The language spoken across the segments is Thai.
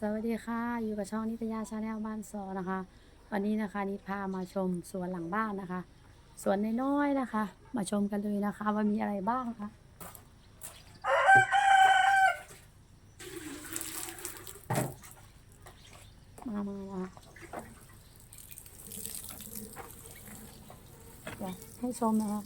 สวัสดีค่ะ อยู่กับช่องนิตยาชาแนลบ้านซอนะคะ วันนี้นะคะนิดพามาชมสวนหลังบ้านนะคะ สวนน้อยๆนะคะ มาชมกันเลยนะคะ ว่ามีอะไรบ้างคะมามามาให้ชมนะคะ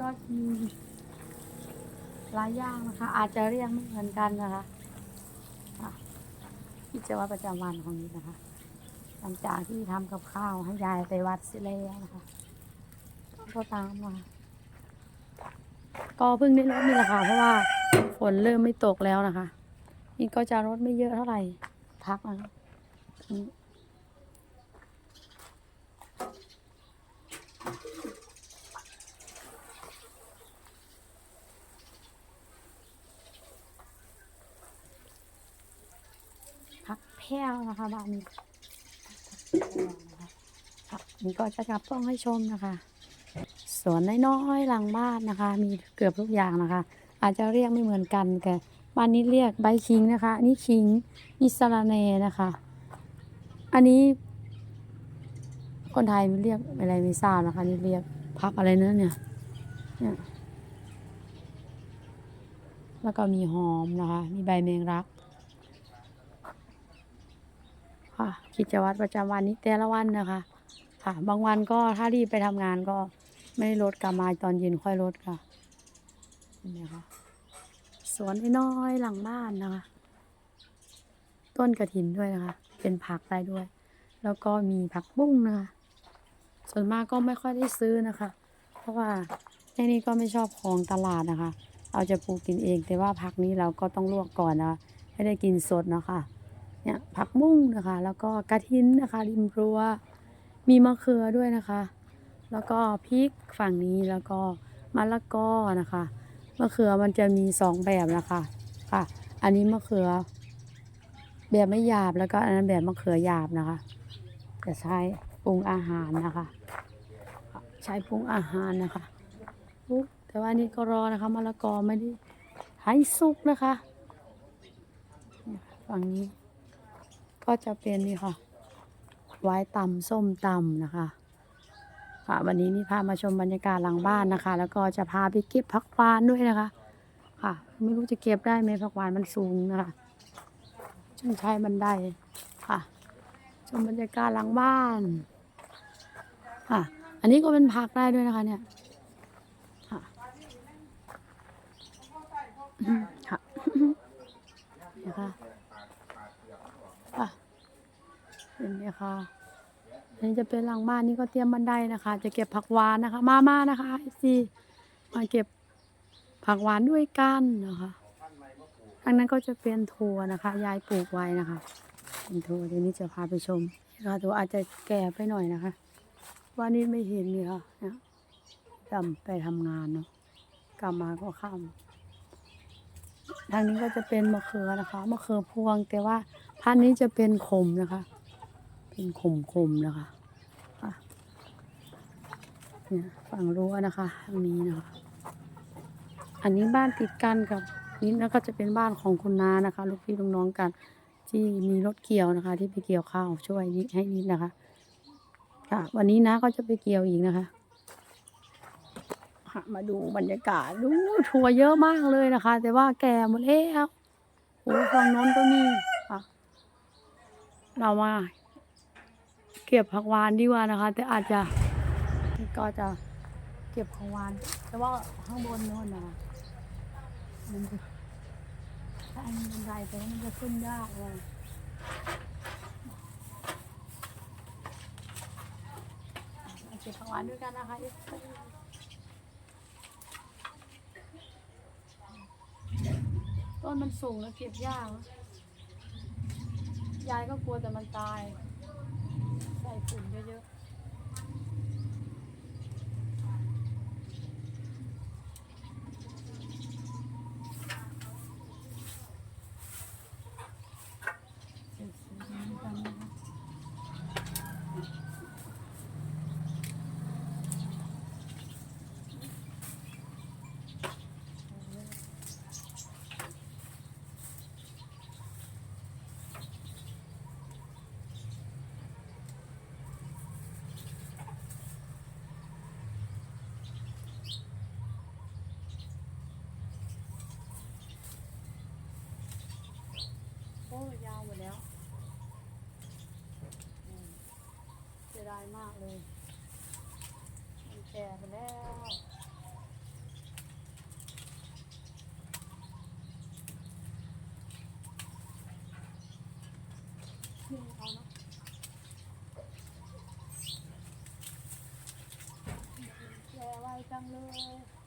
ก็มีห ลายอย่างนะคะ อาจจะเรียกไม่เหมือนกันนะคะอะกิจวัตรประจำวันของนี้นะคะ หลังจากที่ทำกับข้าวให้ยายไปวัดเสร็จแล้วนะคะก็ตามมาก็เพิ่งได้ลดนี่แหละค่ะเพราะว่าฝนเริ่มไม่ตกแล้วนะคะนี่ก็จะลดไม่เยอะเท่าไหร่พักนะคะ แพ้วนะคะบ้านนี้นี่ก็จะกลับกล้องให้ชมนะคะ สวนน้อยๆหลังบ้านนะคะ มีเกือบทุกอย่างนะคะ อาจจะเรียกไม่เหมือนกันแต่บ้านนี้เรียกใบคิงนะคะนนี้คิงนี่สะระแหนนะคะ อันนี้ คนไทยไม่เรียกอะไรไม่ทราบนะคะ นี่เรียกพักอะไรเนื้อเนี่ยเนี่ย แล้วก็มีหอมนะคะ มีใบแมงรัก ค่ะกิจวัตรประจำวันนี้แต่ละวันนะคะ ค่ะ บางวันก็ถ้ารีบไปทำงานก็ไม่ได้ลดกลับมาตอนเย็นค่อยลดค่ะนี่ค่ะสวนน้อยหลังบ้านนะคะ ต้นกระถินด้วยนะคะ เป็นผักได้ด้วย แล้วก็มีผักบุ้งนะคะส่วนมากก็ไม่ค่อยได้ซื้อนะคะ เพราะว่าในนี้ก็ไม่ชอบของตลาดนะคะ เราจะปลูกกินเองแต่ว่าผักนี้เราก็ต้องลวกก่อนนะคะไม่ได้กินสดนะคะ เนี่ยผักบุ้งนะคะ แล้วก็กระถินนะคะริมรั้วมีมะเขือด้วยนะคะ แล้วก็พริกฝั่งนี้แล้วก็มะละกอนะคะมะเขือมันจะมีสองแบบนะคะค่ะ อันนี้มะเขือ แบบไม่หยาบแล้วก็อันนั้นแบบมะเขือหยาบนะคะ จะใช้ปรุงอาหารนะคะ ใช้ปรุงอาหารนะคะแต่ว่านี่ก็รอนะคะมะละกอไม่ได้ให้สุกนะคะฝั่งนี้ ก็จะเป็นนี่ค่ะ ไว้ตำส้มตำนะคะ ค่ะ วันนี้นี่พามาชมบรรยากาศหลังบ้านนะคะ แล้วก็จะพาไปเก็บผักหวานด้วยนะคะ ค่ะ ไม่รู้จะเก็บได้ไหมผักหวานมันสูงนะคะช่างใช้บันไดค่ะชมบรรยากาศหลังบ้านค่ะ อันนี้ก็เป็นผักได้ด้วยนะคะ เนี่ยค่ะอืมค่ะเนี่ยค่ะค่ะเป็ นเนี่ยค่ะนนี้จะเป็นหลังบ้านนี่ก็เตรียมบันไดนะคะ จะเก็บผักหวานนะคะ มามานะคะซีมาเก็บผักหวานด้วยกันนะคะทางนั้นก็จะเป็นถั่วนะคะ ยายปลูกไว้นะคะเป็นถั่วเดี๋ยวนี้จะพาไปชมนะคะถั่วอาจจะแก่ไปหน่อยนะคะ ว่านี่ไม่เห็นเลยค่ะนี่ยจำไปทำงานเนาะกลับมาก็ค่ำทางนี้ก็จะเป็นมะเขือนะคะมะเขือพวงแต่ว่าพันนี้จะเป็นขมนะคะ เป็นขมขมๆนะคะอะเนี่ยฝั่งรั้วนะคะทางนี้นะคะ อันนี้บ้านติดกันกับนี่แล้วก็จะเป็นบ้านของคุณน้านะคะ ลูกพี่ลูกน้องกันที่มีรถเกี่ยวนะคะ ที่ไปเกี่ยวข้าวช่วยนิดให้นิดนะคะ ค่ะ วันนี้น้าก็จะไปเกี่ยวอีกนะคะค่ะมาดูบรรยากาศดูถั่วเยอะมากเลยนะคะ แต่ว่าแก่หมดแล้วโอ้ฝั่งโน้นก็มีค่ะ เรามา เก็บผักหวานดีกว่านะคะ แต่อาจจะก็จะเก็บผักหวาน แต่ว่าข้างบนโน่นนะมันจะถ้าอันนี้มันไรแต่ว่ามันจะขึ้นยากเลยเก็บผักหวานด้วยกันนะคะต้นมันสูงแล้วเก็บยาก ยายก็กลัวแต่มันตาย เยอะๆ ยยาวหมดแล้วเสียดายมากเลยมันแก่ไปแล้วนี่เอาเนาะแก่ไวจังเลย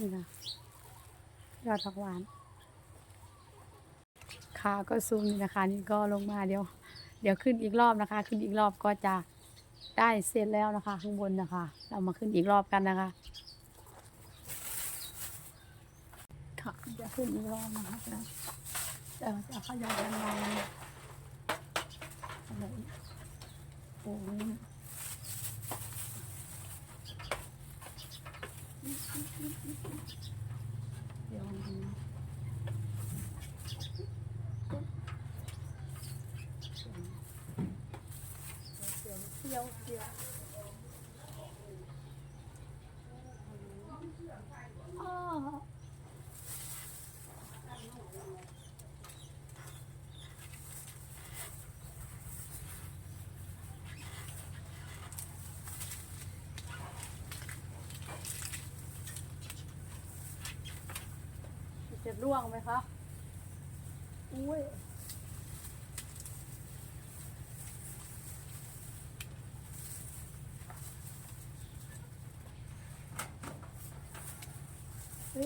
นี่นะยอดผักหวานขาก็ซูมนี่นะคะนี่ก็ลงมาเดี๋ยว เดี๋ยวขึ้นอีกรอบนะคะ ขึ้นอีกรอบก็จะได้เสร็จแล้วนะคะ ข้างบนนะคะ เรามาขึ้นอีกรอบกันนะคะค่ะจะขึ้นอีกรอบนะคะนะจะจะขยับยังไงอะไรโอ้ยเดี๋ยวนะียวเดี๋ยวเดี๋ยวอ้อจะร่วงไหมคะ อุ้ย เ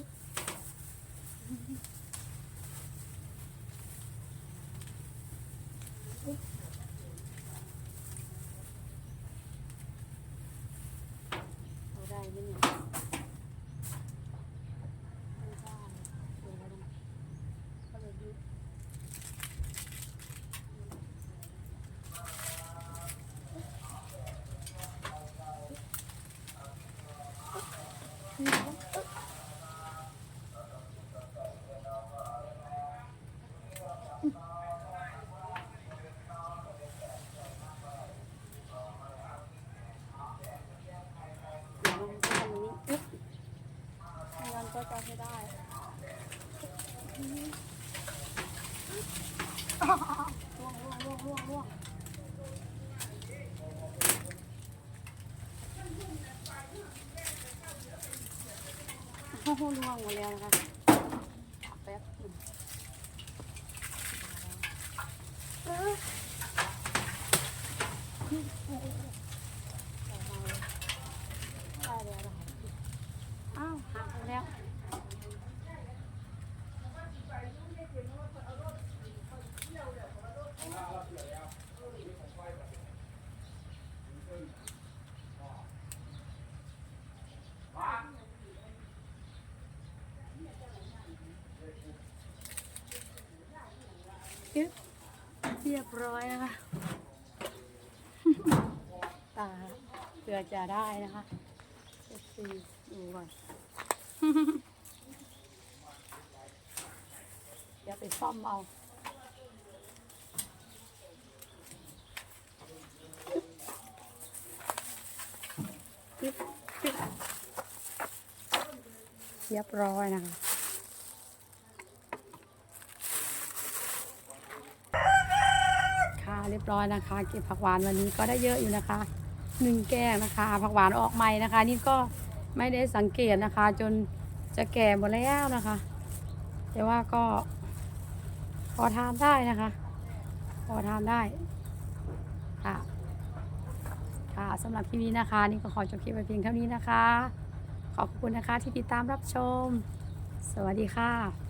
อาได้ไหมเนี่ยไม่ได้เดี๋ยวเราต้องก็เลยยึดเดี๋ยวเราทำอย่างนี้อึ๊บไม่งั้นก็จะไม่ได้ล่วงล่วงล่วงล่วงล่วง โอ้โหล่วงหมดแล้วนะคะแป๊บหนึ่งเออได้แล้วนะคะอ้าวหักไปแล้ว ยึด เรียบร้อยนะคะ ตาเพื่อจะได้นะคะเอฟซีดูก่อนเดี๋ยวไปซ่อมเอาเรียบร้อยนะคะ ค่ะเรีย บร้อยนะคะ เก็บผักหวานวันนี้ก็ได้เยอะอยู่นะคะหนึ่งแก้วนะคะ ผักหวานออกใหม่นะคะ นี่ก็ไม่ได้สังเกตนะคะ จนจะแก่หมดแล้วนะคะ แต่ว่าก็ พอทานได้นะคะ พอทานได้ค่ะค่ะสำหรับคลิปนี้นะคะ นี่ก็ขอจบคลิปไปเพียงเท่านี้นะคะ ขอบคุณนะคะที่ติดตามรับชม สวัสดีค่ะ